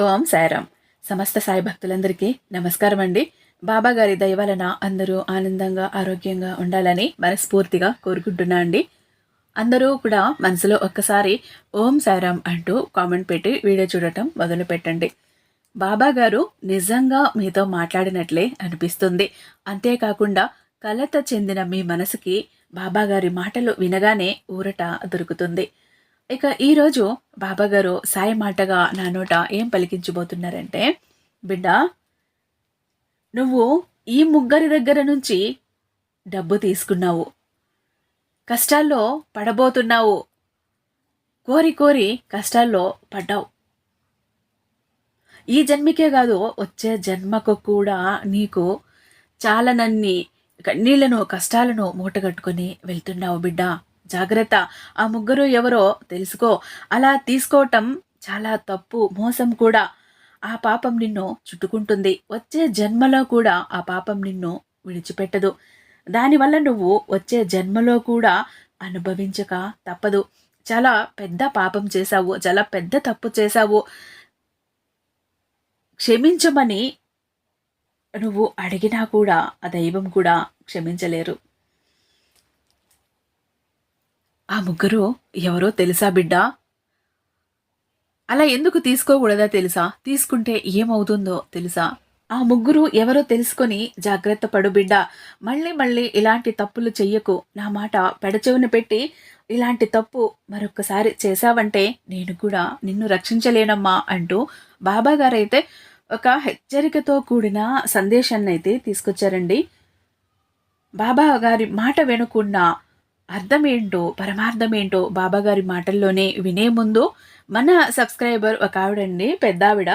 ఓం సాయిరామ్. సమస్త సాయి భక్తులందరికీ నమస్కారం అండి బాబా గారి అందరూ ఆనందంగా ఆరోగ్యంగా ఉండాలని మనస్ఫూర్తిగా కోరుకుంటున్నా అండి. అందరూ కూడా మనసులో ఒక్కసారి ఓం సాయిరామ్ అంటూ కామెంట్ పెట్టి వీడియో చూడటం మొదలు పెట్టండి బాబా గారు నిజంగా మీతో మాట్లాడినట్లే అనిపిస్తుంది. అంతేకాకుండా కలత చెందిన మీ మనసుకి బాబాగారి మాటలు వినగానే ఊరట దొరుకుతుంది. ఇక ఈరోజు బాబాగారు సాయి మాటగా నా నోట ఏం పలికించబోతున్నారంటే బిడ్డ నువ్వు ఈ ముగ్గురి దగ్గర నుంచి డబ్బు తీసుకున్నావు. కష్టాల్లో పడబోతున్నావు. కోరి కోరి కష్టాల్లో పడ్డావు. ఈ జన్మకే కాదు వచ్చే జన్మకు కూడా నీకు చాలానన్ని కన్నీళ్ళను కష్టాలను మూటగట్టుకొని వెళ్తున్నావు బిడ్డ. జాగ్రత్త. ఆ ముగ్గురు ఎవరో తెలుసుకో. అలా తీసుకోవటం చాలా తప్పు మోసం కూడా. ఆ పాపం నిన్ను చుట్టుకుంటుంది. వచ్చే జన్మలో కూడా ఆ పాపం నిన్ను విడిచిపెట్టదు. దానివల్ల నువ్వు వచ్చే జన్మలో కూడా అనుభవించక తప్పదు. చాలా పెద్ద పాపం చేశావు. చాలా పెద్ద తప్పు చేశావు. క్షమించమని నువ్వు అడిగినా కూడా ఆ దైవం కూడా క్షమించలేరు. ఆ ముగ్గురు ఎవరో తెలుసా బిడ్డా? అలా ఎందుకు తీసుకోకూడదా తెలుసా? తీసుకుంటే ఏమవుతుందో తెలుసా? ఆ ముగ్గురు ఎవరో తెలుసుకొని జాగ్రత్త పడు బిడ్డ. మళ్ళీ మళ్ళీ ఇలాంటి తప్పులు చెయ్యకు. నా మాట పెడచెవిన పెట్టి ఇలాంటి తప్పు మరొకసారి చేశావంటే నేను కూడా నిన్ను రక్షించలేనమ్మా అంటూ బాబా గారైతే ఒక హెచ్చరికతో కూడిన సందేశాన్ని అయితే తీసుకొచ్చారండి. బాబా గారి మాట వెనుకున్న అర్థమేంటో పరమార్థమేంటో బాబాగారి మాటల్లోనే వినే ముందు మన సబ్స్క్రైబర్ ఒక ఆవిడండి పెద్ద ఆవిడ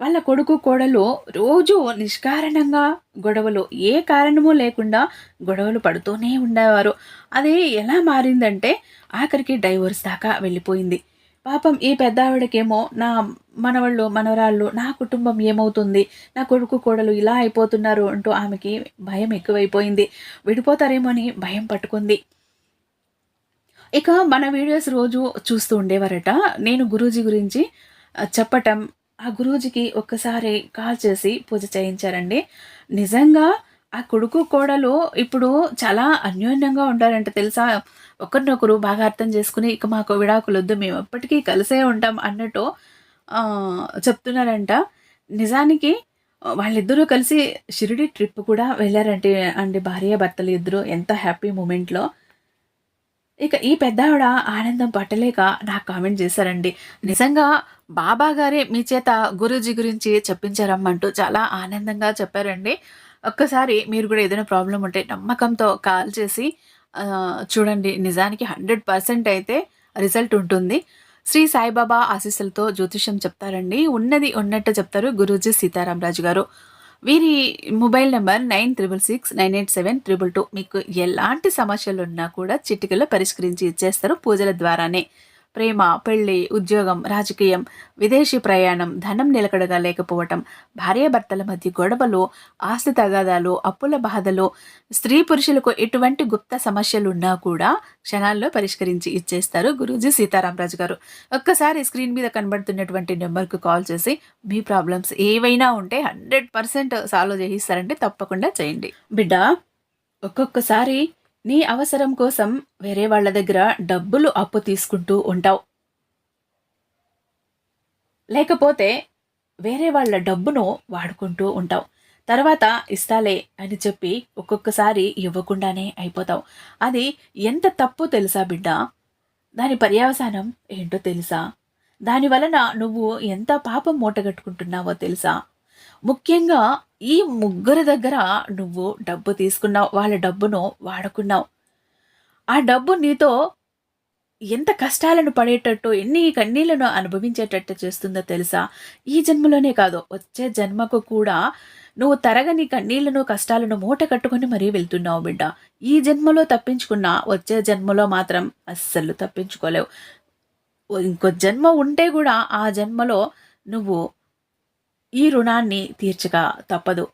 వాళ్ళ కొడుకు కోడలు రోజు నిష్కారణంగా గొడవలు ఏ కారణము లేకుండా గొడవలు పడుతూనే ఉండేవారు. అది ఎలా మారిందంటే ఆఖరికి డైవర్స్ దాకా వెళ్ళిపోయింది. పాపం ఈ పెద్ద ఆవిడకేమో నా మనవాళ్ళు మనవరాళ్ళు నా కుటుంబం ఏమవుతుంది నా కొడుకు కోడలు ఇలా అయిపోతున్నారు అంటూ ఆమెకి భయం ఎక్కువైపోయింది. విడిపోతారేమో అని భయం పట్టుకుంది. ఇక మన వీడియోస్ రోజు చూస్తూ ఉండేవారట. నేను గురూజీ గురించి చెప్పటం ఆ గురూజీకి ఒక్కసారి కాల్ చేసి పూజ చేయించారండి. నిజంగా ఆ కొడుకు కోడలు ఇప్పుడు చాలా అన్యోన్యంగా ఉంటారంట తెలుసా? ఒకరినొకరు బాగా అర్థం చేసుకుని ఇక మాకు విడాకులు వద్దు మేము ఎప్పటికీ కలిసే ఉంటాం అన్నట్టు చెప్తున్నారంట. నిజానికి వాళ్ళిద్దరూ కలిసి షిరిడి ట్రిప్ కూడా వెళ్ళారంటే అండి భార్య భర్తలు ఇద్దరు ఎంత హ్యాపీ మూమెంట్లో. ఇక ఈ పెద్దావిడ ఆనందం పట్టలేక నాకు కామెంట్ చేశారండి. నిజంగా బాబా గారే మీ చేత గురూజీ గురించి చెప్పించారమ్మంటూ చాలా ఆనందంగా చెప్పారండి. ఒక్కసారి మీరు కూడా ఏదైనా ప్రాబ్లం ఉంటే నమ్మకంతో కాల్ చేసి చూడండి నిజానికి హండ్రెడ్ పర్సెంట్ అయితే రిజల్ట్ ఉంటుంది. శ్రీ సాయిబాబా ఆశీస్సులతో జ్యోతిష్యం చెప్తారండి. ఉన్నది ఉన్నట్టు చెప్తారు గురూజీ సీతారామరాజు గారు. వీరి mobile number nine triple six nine eight seven triple two. మీకు ఎలాంటి సమస్యలు ఉన్నా కూడా చిటికలో పరిష్కరించి ఇచ్చేస్తారు పూజల ద్వారానే. ప్రేమ పెళ్ళి ఉద్యోగం రాజకీయం విదేశీ ప్రయాణం ధనం నిలకడగా లేకపోవటం భార్యాభర్తల మధ్య గొడవలు ఆస్తి తగాదాలు అప్పుల బాధలు స్త్రీ పురుషులకు ఎటువంటి గుప్త సమస్యలు ఉన్నా కూడా క్షణాల్లో పరిష్కరించి ఇచ్చేస్తారు గురూజీ సీతారామరాజు గారు. ఒక్కసారి స్క్రీన్ మీద కనబడుతున్నటువంటి నెంబర్కు కాల్ చేసి మీ ప్రాబ్లమ్స్ ఏవైనా ఉంటే హండ్రెడ్ పర్సెంట్ సాల్వ్ చేయిస్తారంటే తప్పకుండా చేయండి. బిడ్డ ఒక్కొక్కసారి నీ అవసరం కోసం వేరే వాళ్ళ దగ్గర డబ్బులు అప్పు తీసుకుంటూ ఉంటావు. లేకపోతే వేరే వాళ్ళ డబ్బును వాడుకుంటూ ఉంటావు. తర్వాత ఇస్తాలే అని చెప్పి ఒక్కొక్కసారి ఇవ్వకుండానే అయిపోతావు. అది ఎంత తప్పు తెలుసా బిడ్డ? దాని పర్యావసానం ఏంటో తెలుసా? దాని వలన నువ్వు ఎంత పాపం మూటగట్టుకుంటున్నావో తెలుసా? ముఖ్యంగా ఈ ముగ్గురు దగ్గర నువ్వు డబ్బు తీసుకున్నావు వాళ్ళ డబ్బును వాడుకున్నావు. ఆ డబ్బు నీతో ఎంత కష్టాలను పడేటట్టు ఎన్ని కన్నీళ్ళను అనుభవించేటట్టు చేస్తుందో తెలుసా? ఈ జన్మలోనే కాదు వచ్చే జన్మకు కూడా నువ్వు తరగని కన్నీళ్ళను కష్టాలను మూట కట్టుకొని మరీ వెళ్తున్నావు బిడ్డ. ఈ జన్మలో తప్పించుకున్నా వచ్చే జన్మలో మాత్రం అస్సలు తప్పించుకోలేవు. ఇంకో జన్మ ఉంటే కూడా ఆ జన్మలో నువ్వు ఈ రుణాన్ని తీర్చక తప్పదు.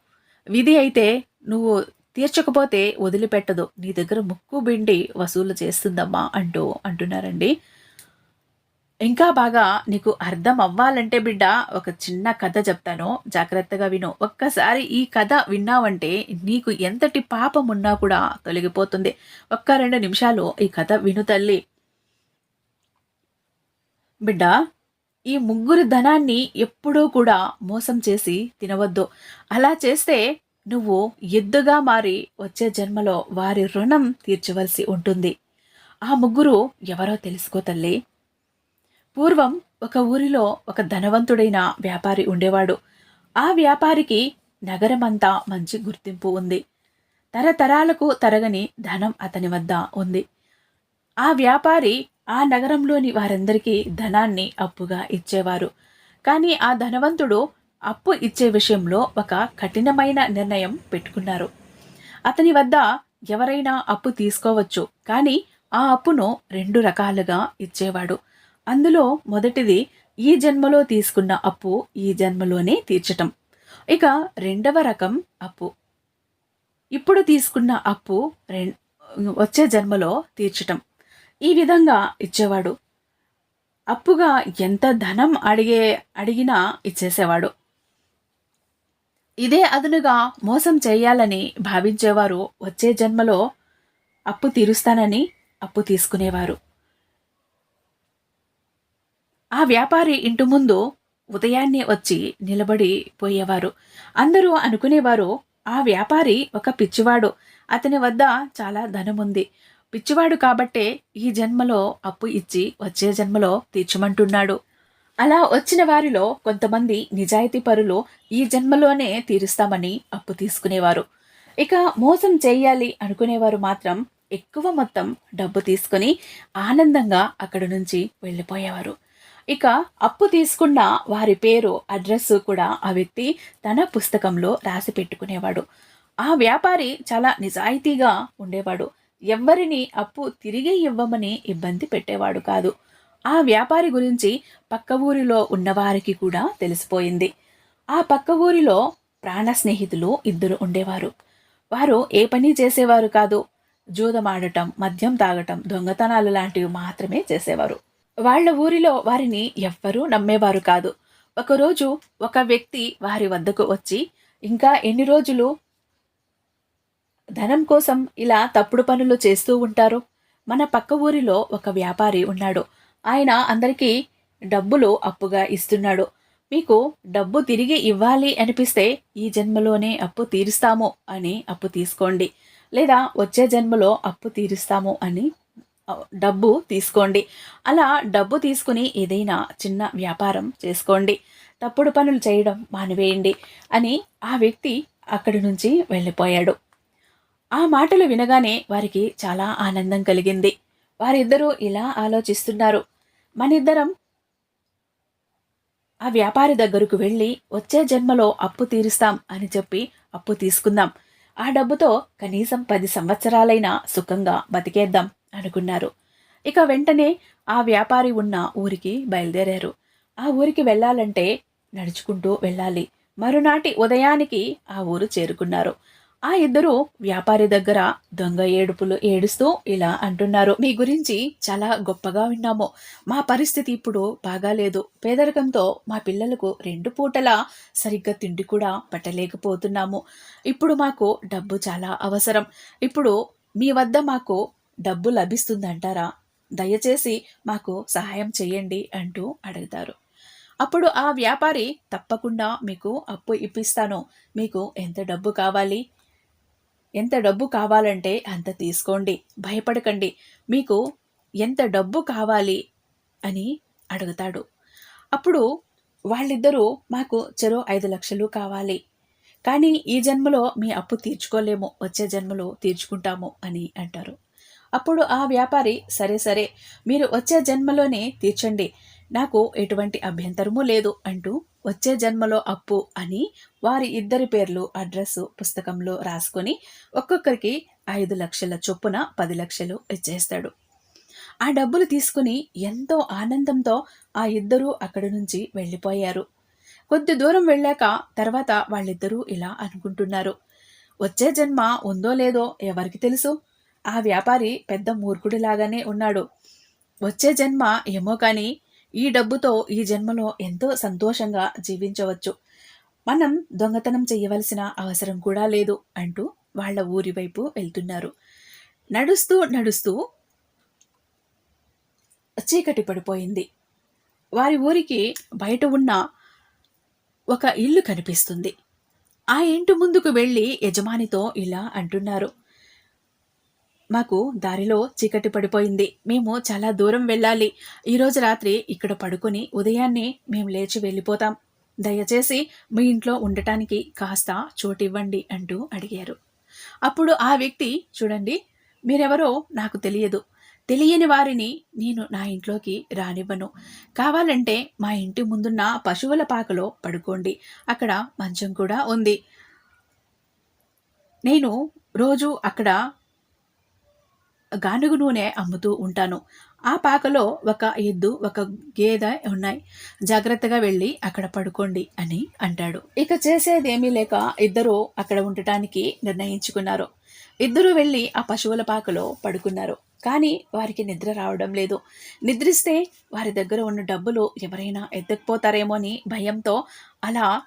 విధి అయితే నువ్వు తీర్చకపోతే వదిలిపెట్టదు. నీ దగ్గర ముక్కు బిండి వసూలు చేస్తుందమ్మా అంటూ అంటున్నారండి. ఇంకా బాగా నీకు అర్థం అవ్వాలంటే బిడ్డ ఒక చిన్న కథ చెప్తాను. జాగ్రత్తగా విను. ఒక్కసారి ఈ కథ విన్నావంటే నీకు ఎంతటి పాపం ఉన్నా కూడా తొలగిపోతుంది. ఒక్క రెండు నిమిషాలు ఈ కథ విను తల్లి. బిడ్డ ఈ ముగ్గురు ధనాన్ని ఎప్పుడూ కూడా మోసం చేసి తినవద్దు. అలా చేస్తే నువ్వు ఎద్దుగా మారి వచ్చే జన్మలో వారి రుణం తీర్చవలసి ఉంటుంది. ఆ ముగ్గురు ఎవరో తెలుసుకో తల్లి. పూర్వం ఒక ఊరిలో ఒక ధనవంతుడైన వ్యాపారి ఉండేవాడు. ఆ వ్యాపారికి నగరమంతా మంచి గుర్తింపు ఉంది. తరతరాలకు తరగని ధనం అతని వద్ద ఉంది. ఆ వ్యాపారి ఆ నగరంలోని వారందరికీ ధనాన్ని అప్పుగా ఇచ్చేవారు. కానీ ఆ ధనవంతుడు అప్పు ఇచ్చే విషయంలో ఒక కఠినమైన నిర్ణయం పెట్టుకున్నారు. అతని వద్ద ఎవరైనా అప్పు తీసుకోవచ్చు కానీ ఆ అప్పును రెండు రకాలుగా ఇచ్చేవాడు. అందులో మొదటిది ఈ జన్మలో తీసుకున్న అప్పు ఈ జన్మలోనే తీర్చటం. ఇక రెండవ రకం అప్పు. ఇప్పుడు తీసుకున్న అప్పు వచ్చే జన్మలో తీర్చటం. ఈ విధంగా ఇచ్చేవాడు. అప్పుగా ఎంత ధనం అడిగే అడిగినా ఇచ్చేసేవాడు. ఇదే అదునుగా మోసం చేయాలని భావించేవారు వచ్చే జన్మలో అప్పు తీరుస్తానని అప్పు తీసుకునేవారు. ఆ వ్యాపారి ఇంటి ముందు ఉదయాన్నే వచ్చి నిలబడి పోయేవారు. అందరూ అనుకునేవారు ఆ వ్యాపారి ఒక పిచ్చివాడు. అతని వద్ద చాలా ధనముంది. పిచ్చివాడు కాబట్టే ఈ జన్మలో అప్పు ఇచ్చి వచ్చే జన్మలో తీర్చమంటున్నాడు. అలా వచ్చిన వారిలో కొంతమంది నిజాయితీ పరులు ఈ జన్మలోనే తీరుస్తామని అప్పు తీసుకునేవారు. ఇక మోసం చేయాలి అనుకునేవారు మాత్రం ఎక్కువ మొత్తం డబ్బు తీసుకుని ఆనందంగా అక్కడి నుంచి వెళ్ళిపోయేవారు. ఇక అప్పు తీసుకున్న వారి పేరు అడ్రస్ కూడా ఆ వ్యక్తి తన పుస్తకంలో రాసి పెట్టుకునేవాడు. ఆ వ్యాపారి చాలా నిజాయితీగా ఉండేవాడు. ఎవ్వరిని అప్పు తిరిగి ఇవ్వమని ఇబ్బంది పెట్టేవాడు కాదు. ఆ వ్యాపారి గురించి పక్క ఊరిలో ఉన్నవారికి కూడా తెలిసిపోయింది. ఆ పక్క ఊరిలో ప్రాణ స్నేహితులు ఇద్దరు ఉండేవారు. వారు ఏ పని చేసేవారు కాదు. జూదమాడటం మద్యం తాగటం దొంగతనాలు లాంటివి మాత్రమే చేసేవారు. వాళ్ళ ఊరిలో వారిని ఎవ్వరూ నమ్మేవారు కాదు. ఒకరోజు ఒక వ్యక్తి వారి వద్దకు వచ్చి ఇంకా ఎన్ని రోజులు ధనం కోసం ఇలా తప్పుడు పనులు చేస్తూ ఉంటారు? మన పక్క ఊరిలో ఒక వ్యాపారి ఉన్నాడు. ఆయన అందరికీ డబ్బులు అప్పుగా ఇస్తున్నాడు. మీకు డబ్బు తిరిగి ఇవ్వాలి అనిపిస్తే ఈ జన్మలోనే అప్పు తీరుస్తాము అని అప్పు తీసుకోండి. లేదా వచ్చే జన్మలో అప్పు తీరుస్తాము అని డబ్బు తీసుకోండి. అలా డబ్బు తీసుకుని ఏదైనా చిన్న వ్యాపారం చేసుకోండి. తప్పుడు పనులు చేయడం మానివేయండి అని ఆ వ్యక్తి అక్కడి నుంచి వెళ్ళిపోయాడు. ఆ మాటలు వినగానే వారికి చాలా ఆనందం కలిగింది. వారిద్దరూ ఇలా ఆలోచిస్తున్నారు. మనిద్దరం ఆ వ్యాపారి దగ్గరకు వెళ్ళి వచ్చే జన్మలో అప్పు తీరుస్తాం అని చెప్పి అప్పు తీసుకుందాం. ఆ డబ్బుతో కనీసం పది సంవత్సరాలైనా సుఖంగా బతికేద్దాం అనుకున్నారు. ఇక వెంటనే ఆ వ్యాపారి ఉన్న ఊరికి బయలుదేరారు. ఆ ఊరికి వెళ్ళాలంటే నడుచుకుంటూ వెళ్ళాలి. మరునాటి ఉదయానికి ఆ ఊరు చేరుకున్నారు. ఆ ఇద్దరు వ్యాపారి దగ్గర దొంగ ఏడుపులు ఏడుస్తూ ఇలా అంటున్నారు. మీ గురించి చాలా గొప్పగా విన్నాము. మా పరిస్థితి ఇప్పుడు బాగాలేదు. పేదరికంతో మా పిల్లలకు రెండు పూటలా సరిగ్గా తిండి కూడా పట్టలేకపోతున్నాము. ఇప్పుడు మాకు డబ్బు చాలా అవసరం. ఇప్పుడు మీ వద్ద మాకు డబ్బు లభిస్తుందంటారా? దయచేసి మాకు సహాయం చేయండి అంటూ అడుగుతారు. అప్పుడు ఆ వ్యాపారి తప్పకుండా మీకు అప్పు ఇప్పిస్తాను. మీకు ఎంత డబ్బు కావాలి? ఎంత డబ్బు కావాలంటే అంత తీసుకోండి. భయపడకండి. మీకు ఎంత డబ్బు కావాలి అని అడుగుతాడు. అప్పుడు వాళ్ళిద్దరూ మాకు చెరో ఐదు లక్షలు కావాలి. కానీ ఈ జన్మలో మీ అప్పు తీర్చుకోలేము. వచ్చే జన్మలో తీర్చుకుంటాము అని అంటారు. అప్పుడు ఆ వ్యాపారి సరే సరే మీరు వచ్చే జన్మలోనే తీర్చండి. నాకు ఎటువంటి అభ్యంతరము లేదు అంటూ వచ్చే జన్మలో అప్పు అని వారి ఇద్దరి పేర్లు అడ్రస్ పుస్తకంలో రాసుకొని ఒక్కొక్కరికి ఐదు లక్షల చొప్పున పది లక్షలు ఇచ్చేస్తాడు. ఆ డబ్బులు తీసుకుని ఎంతో ఆనందంతో ఆ ఇద్దరూ అక్కడి నుంచి వెళ్ళిపోయారు. కొద్ది దూరం వెళ్ళాక తర్వాత వాళ్ళిద్దరూ ఇలా అనుకుంటున్నారు. వచ్చే జన్మ ఉందో లేదో ఎవరికి తెలుసు? ఆ వ్యాపారి పెద్ద మూర్ఖుడిలాగానే ఉన్నాడు. వచ్చే జన్మ ఏమో కానీ ఈ డబ్బుతో ఈ జన్మలో ఎంతో సంతోషంగా జీవించవచ్చు. మనం దొంగతనం చేయవలసిన అవసరం కూడా లేదు అంటూ వాళ్ళ ఊరి వైపు వెళ్తున్నారు. నడుస్తూ నడుస్తూ చీకటి పడిపోయింది. వారి ఊరికి బయట ఉన్న ఒక ఇల్లు కనిపిస్తుంది. ఆ ఇంటి ముందుకు వెళ్ళి యజమానితో ఇలా అంటున్నారు. మాకు దారిలో చీకటి పడిపోయింది. మేము చాలా దూరం వెళ్ళాలి. ఈరోజు రాత్రి ఇక్కడ పడుకొని ఉదయాన్నే మేము లేచి వెళ్ళిపోతాం. దయచేసి మీ ఇంట్లో ఉండటానికి కాస్త చోటివ్వండి అంటూ అడిగారు. అప్పుడు ఆ వ్యక్తి చూడండి మీరెవరో నాకు తెలియదు. తెలియని వారిని నేను నా ఇంట్లోకి రానివ్వను. కావాలంటే మా ఇంటి ముందున్న పశువుల పాకలో పడుకోండి. అక్కడ మంచం కూడా ఉంది. నేను రోజు అక్కడ గానుగు నూనె అమ్ముతూ ఉంటాను. ఆ పాకలో ఒక ఎద్దు ఒక గేదె ఉన్నాయి. జాగ్రత్తగా వెళ్ళి అక్కడ పడుకోండి అని అంటాడు. ఇక చేసేదేమీ లేక ఇద్దరు అక్కడ ఉండటానికి నిర్ణయించుకున్నారు. ఇద్దరు వెళ్ళి ఆ పశువుల పాకలో పడుకున్నారు. కానీ వారికి నిద్ర రావడం లేదు. నిద్రిస్తే వారి దగ్గర ఉన్న డబ్బులు ఎవరైనా ఎత్తకపోతారేమో అని భయంతో అలా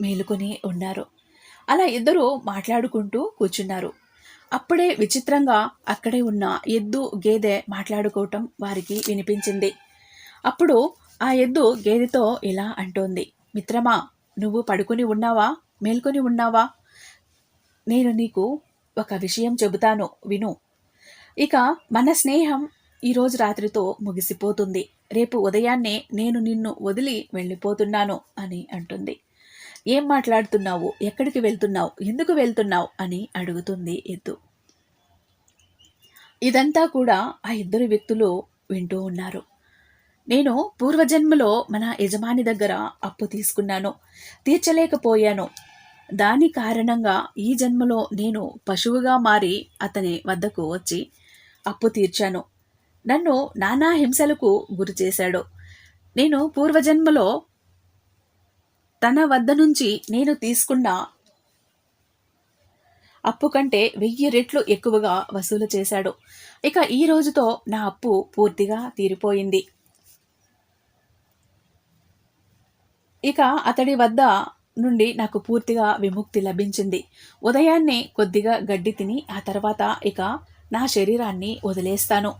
మేలుకొని ఉన్నారు. అలా ఇద్దరు మాట్లాడుకుంటూ కూర్చున్నారు. అప్పుడే విచిత్రంగా అక్కడే ఉన్న ఎద్దు గేదె మాట్లాడుకోవటం వారికి వినిపించింది. అప్పుడు ఆ ఎద్దు గేదెతో ఇలా అంటోంది మిత్రమా నువ్వు పడుకుని ఉన్నావా? మేల్కొని ఉన్నావా? నేను నీకు ఒక విషయం చెబుతాను విను. ఇక మన స్నేహం ఈరోజు రాత్రితో ముగిసిపోతుంది. రేపు ఉదయాన్నే నేను నిన్ను వదిలి వెళ్ళిపోతున్నాను అని అంటుంది. ఏం మాట్లాడుతున్నావు? ఎక్కడికి వెళ్తున్నావు? ఎందుకు వెళ్తున్నావు? అని అడుగుతుంది ఎద్దు. ఇదంతా కూడా ఆ ఇద్దరు వ్యక్తులు వింటూ ఉన్నారు. నేను పూర్వజన్మలో మన యజమాని దగ్గర అప్పు తీసుకున్నాను. తీర్చలేకపోయాను. దాని కారణంగా ఈ జన్మలో నేను పశువుగా మారి అతని వద్దకు వచ్చి అప్పు తీర్చాను. నన్ను నానా హింసలకు గురి చేశాడు. నేను పూర్వజన్మలో తన వద్ద నుంచి నేను తీసుకున్న అప్పు కంటే వెయ్యి రెట్లు ఎక్కువగా వసూలు చేశాడు. ఇక ఈ రోజుతో నా అప్పు పూర్తిగా తీరిపోయింది. ఇక అతడి వద్ద నుండి నాకు పూర్తిగా విముక్తి లభించింది. ఉదయాన్నే కొద్దిగా గడ్డి తిని ఆ తర్వాత ఇక నా శరీరాన్ని వదిలేస్తాను.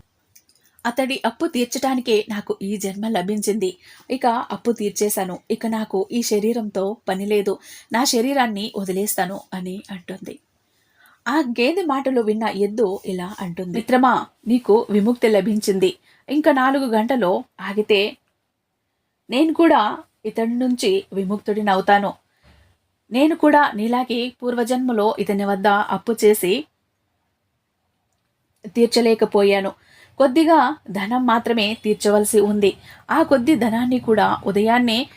అతడి అప్పు తీర్చడానికే నాకు ఈ జన్మ లభించింది. ఇక అప్పు తీర్చేశాను. ఇక నాకు ఈ శరీరంతో పని లేదు. నా శరీరాన్ని వదిలేస్తాను అని అంటుంది. ఆ గేదె మాటలు విన్న ఎద్దు ఇలా అంటుంది. మిత్రమా నీకు విముక్తి లభించింది. ఇంకా నాలుగు గంటలో ఆగితే నేను కూడా ఇతడి నుంచి విముక్తుడినవుతాను. నేను కూడా నీలాగే పూర్వజన్మలో ఇతని వద్ద అప్పు చేసి తీర్చలేకపోయాను. కొద్దిగా ధనం మాత్రమే తీర్చవలసి ఉంది. ఆ కొద్ది ధనాన్ని కూడా ఉదయాన్నే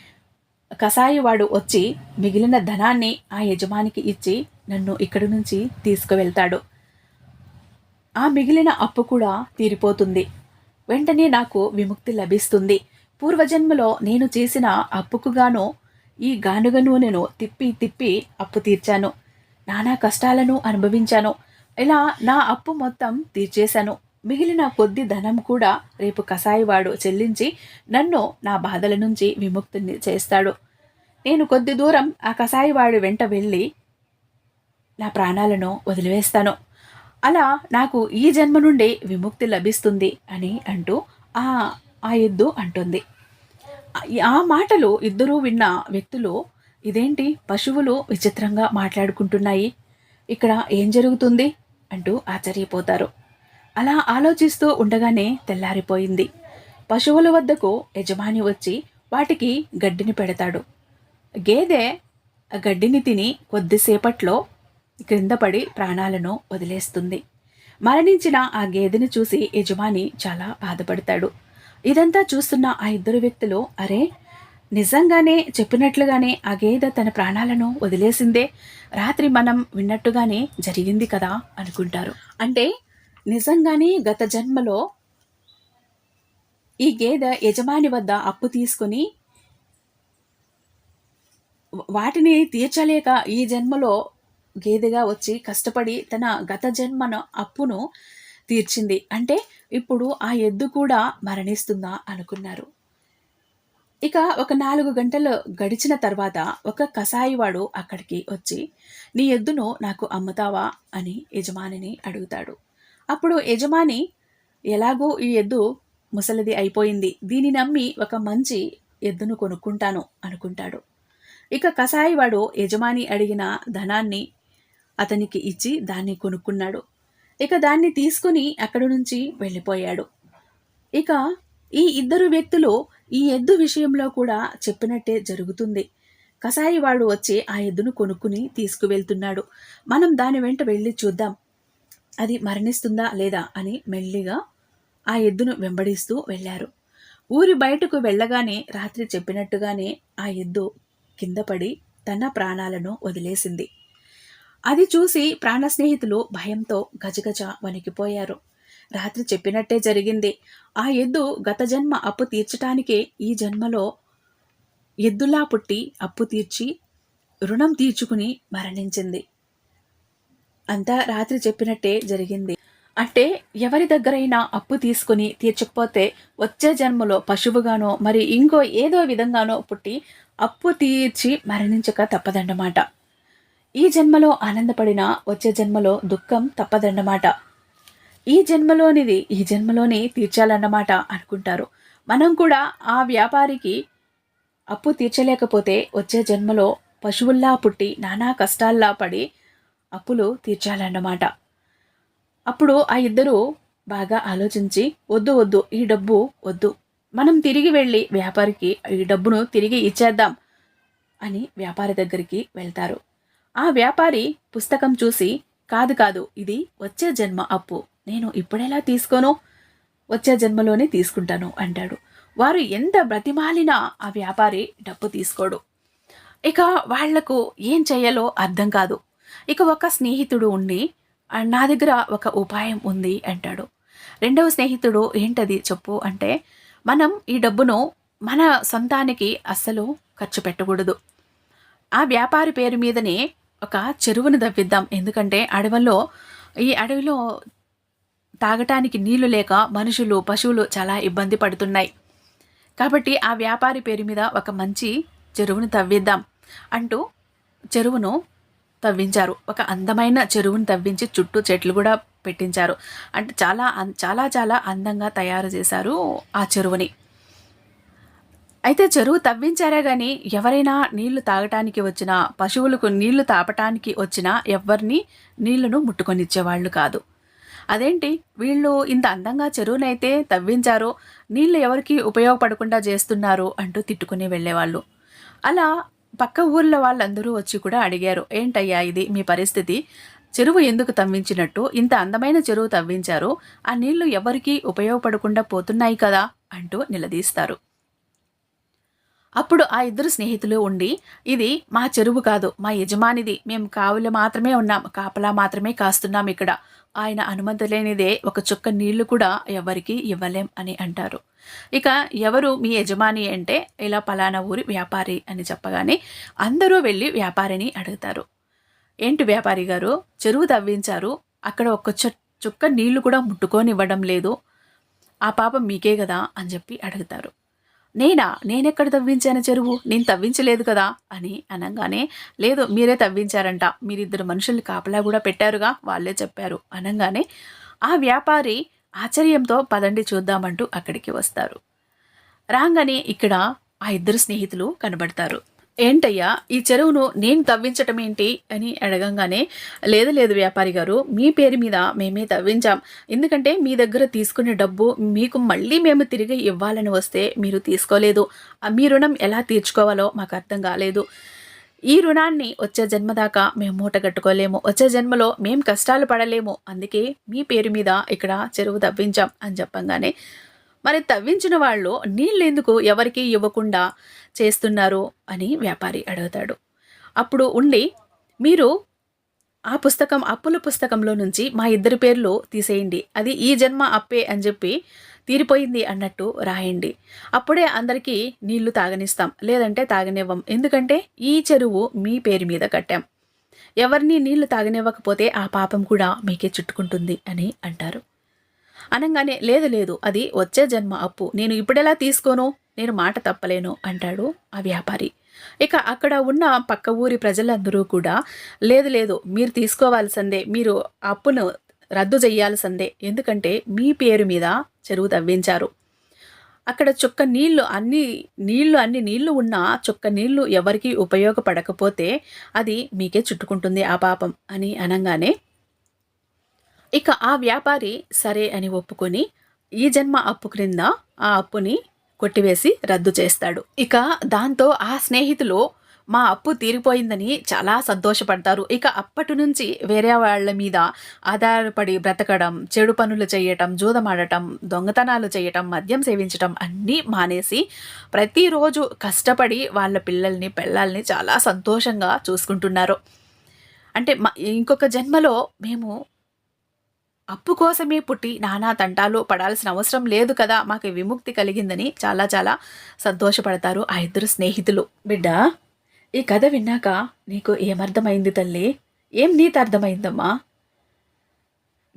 కసాయివాడు వచ్చి మిగిలిన ధనాన్ని ఆ యజమానికి ఇచ్చి నన్ను ఇక్కడి నుంచి తీసుకువెళ్తాడు. ఆ మిగిలిన అప్పు కూడా తీరిపోతుంది. వెంటనే నాకు విముక్తి లభిస్తుంది. పూర్వజన్మలో నేను చేసిన అప్పుకు గాను ఈ గానుగ నూనెను తిప్పి తిప్పి అప్పు తీర్చాను. నానా కష్టాలను అనుభవించాను. ఇలా నా అప్పు మొత్తం తీర్చేశాను. మిగిలిన కొద్ది ధనం కూడా రేపు కసాయివాడు చెల్లించి నన్ను నా బాధల నుంచి విముక్తిని చేస్తాడు. నేను కొద్ది దూరం ఆ కసాయివాడు వెంట వెళ్ళి నా ప్రాణాలను వదిలివేస్తాను. అలా నాకు ఈ జన్మ నుండి విముక్తి లభిస్తుంది అని అంటూ ఆ ఆ ఎద్దు అంటుంది. ఆ మాటలు ఇద్దరూ విన్న వ్యక్తులు ఇదేంటి పశువులు విచిత్రంగా మాట్లాడుకుంటున్నాయి. ఇక్కడ ఏం జరుగుతుంది? అంటూ ఆశ్చర్యపోతారు. అలా ఆలోచిస్తూ ఉండగానే తెల్లారిపోయింది. పశువుల వద్దకు యజమాని వచ్చి వాటికి గడ్డిని పెడతాడు. గేదె గడ్డిని తిని కొద్దిసేపట్లో క్రింద పడి ప్రాణాలను వదిలేస్తుంది. మరణించిన ఆ గేదెని చూసి యజమాని చాలా బాధపడతాడు. ఇదంతా చూస్తున్న ఆ ఇద్దరు వ్యక్తులు అరే నిజంగానే చెప్పినట్లుగానే ఆ గేదె తన ప్రాణాలను వదిలేసిందే. రాత్రి మనం విన్నట్టుగానే జరిగింది కదా అనుకుంటారు. అంటే నిజంగానే గత జన్మలో ఈ గేదె యజమాని వద్ద అప్పు తీసుకుని వాటిని తీర్చలేక ఈ జన్మలో గేదెగా వచ్చి కష్టపడి తన గత జన్మన అప్పును తీర్చింది. అంటే ఇప్పుడు ఆ ఎద్దు కూడా మరణిస్తుందా అనుకున్నారు. ఇక ఒక నాలుగు గంటలు గడిచిన తర్వాత ఒక కసాయివాడు అక్కడికి వచ్చి నీ ఎద్దును నాకు అమ్ముతావా? అని యజమానిని అడుగుతాడు. అప్పుడు యజమాని ఎలాగో ఈ ఎద్దు ముసలిది అయిపోయింది. దీని నమ్మి ఒక మంచి ఎద్దును కొనుక్కుంటాను అనుకుంటాడు. ఇక కసాయివాడు యజమాని అడిగిన ధనాన్ని అతనికి ఇచ్చి దాన్ని కొనుక్కున్నాడు. ఇక దాన్ని తీసుకుని అక్కడి నుంచి వెళ్ళిపోయాడు. ఇక ఈ ఇద్దరు వ్యక్తులు ఈ ఎద్దు విషయంలో కూడా చెప్పినట్టే జరుగుతుంది. కసాయివాడు వచ్చి ఆ ఎద్దును కొనుక్కుని తీసుకువెళ్తున్నాడు. మనం దాని వెంట వెళ్ళి చూద్దాం. అది మరణిస్తుందా లేదా అని మెల్లిగా ఆ ఎద్దును వెంబడిస్తూ వెళ్ళారు. ఊరి బయటకు వెళ్ళగానే రాత్రి చెప్పినట్టుగానే ఆ ఎద్దు కింద పడి తన ప్రాణాలను వదిలేసింది. అది చూసి ప్రాణ స్నేహితులు భయంతో గజగజ వణికిపోయారు. రాత్రి చెప్పినట్టే జరిగింది. ఆ ఎద్దు గత జన్మ అప్పు తీర్చటానికే ఈ జన్మలో ఎద్దులా పుట్టి అప్పు తీర్చి రుణం తీర్చుకుని మరణించింది. అంతా రాత్రి చెప్పినట్టే జరిగింది. అంటే ఎవరి దగ్గరైనా అప్పు తీసుకుని తీర్చకపోతే వచ్చే జన్మలో పశువుగానో మరి ఇంకో ఏదో విధంగానో పుట్టి అప్పు తీర్చి మరణించక తప్పదన్నమాట. ఈ జన్మలో ఆనందపడినా వచ్చే జన్మలో దుఃఖం తప్పదన్నమాట. ఈ జన్మలోనిది ఈ జన్మలోనే తీర్చాలన్నమాట అనుకుంటారు. మనం కూడా ఆ వ్యాపారికి అప్పు తీర్చలేకపోతే వచ్చే జన్మలో పశువుల్లా పుట్టి నానా కష్టాల్లా పడి అప్పులు తీర్చాలన్నమాట. అప్పుడు ఆ ఇద్దరు బాగా ఆలోచించి వద్దు వద్దు ఈ డబ్బు వద్దు. మనం తిరిగి వెళ్ళి వ్యాపారికి ఈ డబ్బును తిరిగి ఇచ్చేద్దాం అని వ్యాపారి దగ్గరికి వెళ్తారు. ఆ వ్యాపారి పుస్తకం చూసి కాదు కాదు ఇది వచ్చే జన్మ అప్పు. నేను ఇప్పుడెలా తీసుకోను? వచ్చే జన్మలోనే తీసుకుంటాను అంటాడు. వారు ఎంత బ్రతిమాలినా ఆ వ్యాపారి డబ్బు తీసుకోడు. ఇక వాళ్ళకు ఏం చేయాలో అర్థం కాదు. ఇక ఒక స్నేహితుడు ఉండి నా దగ్గర ఒక ఉపాయం ఉంది అంటాడు. రెండవ స్నేహితుడు ఏంటది చెప్పు అంటే మనం ఈ డబ్బును మన సొంతానికి అస్సలు ఖర్చు పెట్టకూడదు. ఆ వ్యాపారి పేరు మీదనే ఒక చెరువును దవ్విద్దాం ఎందుకంటే అడవుల్లో ఈ అడవిలో తాగటానికి నీళ్ళు లేక మనుషులు పశువులు చాలా ఇబ్బంది పడుతున్నాయి. కాబట్టి ఆ వ్యాపారి పేరు మీద ఒక మంచి చెరువును తవ్విద్దాం అంటూ చెరువును తవ్వించారు. ఒక అందమైన చెరువును తవ్వించి చుట్టూ చెట్లు కూడా పెట్టించారు. అంటే చాలా చాలా చాలా అందంగా తయారు చేశారు ఆ చెరువుని. అయితే చెరువు తవ్వించారే కానీ ఎవరైనా నీళ్ళు తాగటానికి వచ్చినా పశువులకు నీళ్ళు తాపటానికి వచ్చినా ఎవరిని నీళ్ళను ముట్టుకొనిచ్చేవాళ్ళు కాదు. అదేంటి? వీళ్ళు ఇంత అందంగా చెరువునైతే తవ్వించారో నీళ్ళు ఎవరికి ఉపయోగపడకుండా చేస్తున్నారు అంటూ తిట్టుకుని వెళ్ళేవాళ్ళు. అలా పక్క ఊర్లో వాళ్ళందరూ వచ్చి కూడా అడిగారు ఏంటయ్యా ఇది? మీ పరిస్థితి? చెరువు ఎందుకు తవ్వించినట్టు? ఇంత అందమైన చెరువు తవ్వించారు. ఆ నీళ్ళు ఎవరికీ ఉపయోగపడకుండా పోతున్నాయి కదా? అంటూ నిలదీస్తారు. అప్పుడు ఆ ఇద్దరు స్నేహితులు ఉండి ఇది మా చెరువు కాదు మా యజమానిది. మేము కావులు మాత్రమే ఉన్నాం కాపలా మాత్రమే కాస్తున్నాం ఇక్కడ. ఆయన అనుమతి లేనిదే ఒక చుక్క నీళ్ళు కూడా ఎవరికీ ఇవ్వలేం అని అంటారు. ఇక ఎవరు మీ యజమాని అంటే ఇలా పలానా ఊరి వ్యాపారి అని చెప్పగానే అందరూ వెళ్ళి వ్యాపారిని అడుగుతారు. ఏంటి వ్యాపారి గారు? చెరువు తవ్వించారు. అక్కడ ఒక చుక్క నీళ్ళు కూడా ముట్టుకొనివ్వడం లేదు. ఆ పాపం మీకే కదా అని చెప్పి అడుగుతారు. నేనా? నేనెక్కడ తవ్వించాను చెరువు? నేను తవ్వించలేదు కదా అని అనగానే లేదు మీరే తవ్వించారంట. మీరిద్దరు మనుషుల్ని కాపలా కూడా పెట్టారుగా వాళ్ళే చెప్పారు. అనగానే ఆ వ్యాపారి ఆశ్చర్యంతో పదండి చూద్దామంటూ అక్కడికి వస్తారు. రాగానే ఇక్కడ ఆ ఇద్దరు స్నేహితులు కనబడతారు. ఏంటయ్యా ఈ చెరువును నేను తవ్వించటం ఏంటి అని అడగంగానే లేదు లేదు వ్యాపారి గారు మీ పేరు మీద మేమే తవ్వించాం. ఎందుకంటే మీ దగ్గర తీసుకునే డబ్బు మీకు మళ్ళీ మేము తిరిగి ఇవ్వాలని వస్తే మీరు తీసుకోలేదు. మీ రుణం ఎలా తీర్చుకోవాలో మాకు అర్థం కాలేదు. ఈ రుణాన్ని వచ్చే జన్మ దాకా మేము మూట కట్టుకోలేము. వచ్చే జన్మలో మేము కష్టాలు పడలేము. అందుకే మీ పేరు మీద ఇక్కడ చెరువు తవ్వించాం అని చెప్పంగానే మరి తవ్వించిన వాళ్ళు నీళ్ళెందుకు ఎవరికి ఇవ్వకుండా చేస్తున్నారు? అని వ్యాపారి అడుగుతాడు. అప్పుడు ఉండి మీరు ఆ పుస్తకం అప్పుల పుస్తకంలో నుంచి మా ఇద్దరి పేర్లు తీసేయండి. అది ఈ జన్మ అప్పే అని చెప్పి తీరిపోయింది అన్నట్టు రాయండి. అప్పుడే అందరికీ నీళ్ళు తాగనిస్తాం లేదంటే తాగనివ్వం. ఎందుకంటే ఈ చెరువు మీ పేరు మీద కట్టాం. ఎవరిని నీళ్ళు తాగనివ్వకపోతే ఆ పాపం కూడా మీకే చుట్టుకుంటుంది అని అంటారు. అనగానే లేదు లేదు అది వచ్చే జన్మ అప్పు. నేను ఇప్పుడెలా తీసుకోను? నేను మాట తప్పలేను అంటాడు ఆ వ్యాపారి. ఇక అక్కడ ఉన్న పక్క ఊరి ప్రజలందరూ కూడా లేదు లేదు మీరు తీసుకోవాల్సిందే మీరు అప్పును రద్దు చేయాల్సిందే ఎందుకంటే మీ పేరు మీద చెరువు తవ్వించారు. అక్కడ చుక్క నీళ్ళు అన్ని నీళ్ళు అన్ని నీళ్ళు ఉన్నా చుక్క నీళ్ళు ఎవరికీ ఉపయోగపడకపోతే అది మీకే చుట్టుకుంటుంది ఆ పాపం అని అనగానే. ఇక ఆ వ్యాపారి సరే అని ఒప్పుకొని ఈ జన్మ అప్పు క్రింద ఆ అప్పుని కొట్టివేసి రద్దు చేస్తాడు. ఇక దాంతో ఆ స్నేహితులు మా అప్పు తీరిపోయిందని చాలా సంతోషపడతారు. ఇక అప్పటి నుంచి వేరే వాళ్ళ మీద ఆధారపడి బ్రతకడం చెడు పనులు చేయటం జూదమాడటం దొంగతనాలు చేయటం మద్యం సేవించటం అన్నీ మానేసి ప్రతిరోజు కష్టపడి వాళ్ళ పిల్లల్ని పిల్లల్ని చాలా సంతోషంగా చూసుకుంటున్నారు. అంటే ఇంకొక జన్మలో మేము అప్పు కోసమే పుట్టి నానా తంటాలు పడాల్సిన అవసరం లేదు కదా మాకు విముక్తి కలిగిందని చాలా చాలా సంతోషపడతారు ఆ ఇద్దరు స్నేహితులు. బిడ్డ ఈ కథ విన్నాక నీకు ఏమర్థమైంది తల్లి? ఏం నీత అర్థమైందమ్మా?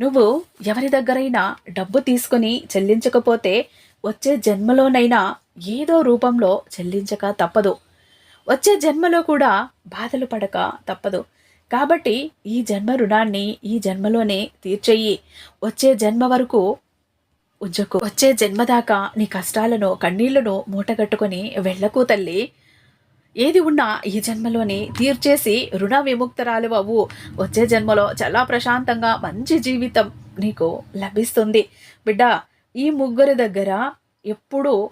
నువ్వు ఎవరి దగ్గరైనా డబ్బు తీసుకుని చెల్లించకపోతే వచ్చే జన్మలోనైనా ఏదో రూపంలో చెల్లించక తప్పదు. వచ్చే జన్మలో కూడా బాధలు పడక తప్పదు. కాబట్టి ఈ జన్మ రుణాన్ని ఈ జన్మలోనే తీర్చేయి. వచ్చే జన్మ వరకు ఉంచకు. వచ్చే జన్మ దాకా నీ కష్టాలను కన్నీళ్ళను మూటగట్టుకొని వెళ్ళకు తల్లి. ఏది ఉన్నా ఈ జన్మలోనే తీర్చేసి రుణ విముక్తరాలు అవ్వు. వచ్చే జన్మలో చాలా ప్రశాంతంగా మంచి జీవితం నీకు లభిస్తుంది. బిడ్డ ఈ ముగ్గురి దగ్గర ఎప్పుడూ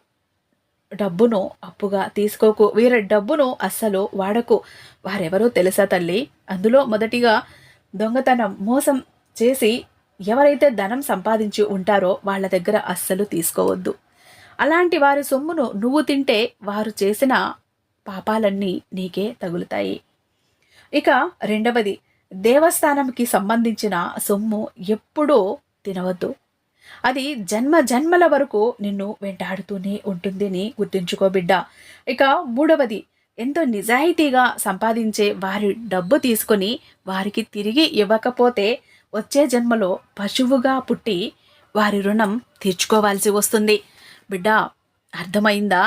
డబ్బును అప్పుగా తీసుకోకు. వీరి డబ్బును అస్సలు వాడకు. వారెవరో తెలుసా తల్లి? అందులో మొదటిగా దొంగతనం మోసం చేసి ఎవరైతే ధనం సంపాదించి ఉంటారో వాళ్ళ దగ్గర అస్సలు తీసుకోవద్దు. అలాంటి వారి సొమ్మును నువ్వు తింటే వారు చేసిన పాపాలన్నీ నీకే తగులుతాయి. ఇక రెండవది దేవస్థానంకి సంబంధించిన సొమ్ము ఎప్పుడూ తినవద్దు. అది జన్మ జన్మల వరకు నిన్ను వెంటాడుతూనే ఉంటుందని గుర్తుంచుకో బిడ్డ. ఇక మూడవది ఎంతో నిజాయితీగా సంపాదించే వారి డబ్బు తీసుకొని వారికి తిరిగి ఇవ్వకపోతే వచ్చే జన్మలో పశువుగా పుట్టి వారి రుణం తీర్చుకోవాల్సి వస్తుంది. బిడ్డ అర్థమైందా?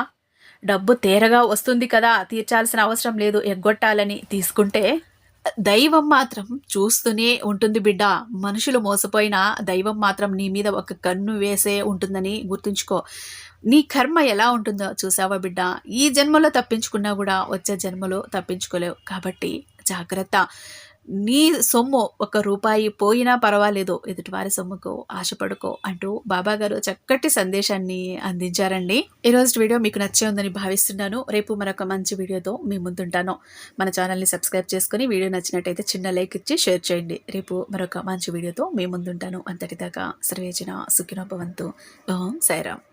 డబ్బు తేరగా వస్తుంది కదా తీర్చాల్సిన అవసరం లేదు ఎగ్గొట్టాలని తీసుకుంటే దైవం మాత్రం చూస్తూనే ఉంటుంది బిడ్డ. మనుషులు మోసపోయినా దైవం మాత్రం నీ మీద ఒక కన్ను వేసే ఉంటుందని గుర్తుంచుకో. నీ కర్మ ఎలా ఉంటుందో చూసావా బిడ్డ? ఈ జన్మలో తప్పించుకున్నా కూడా వచ్చే జన్మలో తప్పించుకోలేవు. కాబట్టి జాగ్రత్త. నీ సొమ్ము ఒక రూపాయి పోయినా పర్వాలేదు ఎదుటివారి సొమ్ముకు ఆశపడుకో అంటూ బాబా గారు చక్కటి సందేశాన్ని అందించారండి. ఈరోజు వీడియో మీకు నచ్చే ఉందని భావిస్తున్నాను. రేపు మరొక మంచి వీడియోతో మీ ముందుంటాను. మన ఛానల్ని సబ్స్క్రైబ్ చేసుకుని వీడియో నచ్చినట్టయితే చిన్న లైక్ ఇచ్చి షేర్ చేయండి. రేపు మరొక మంచి వీడియోతో మీ ముందుంటాను. అంతటిదాకా సర్వేజన సుఖినోపవంతు ఓం సాయిరామ్.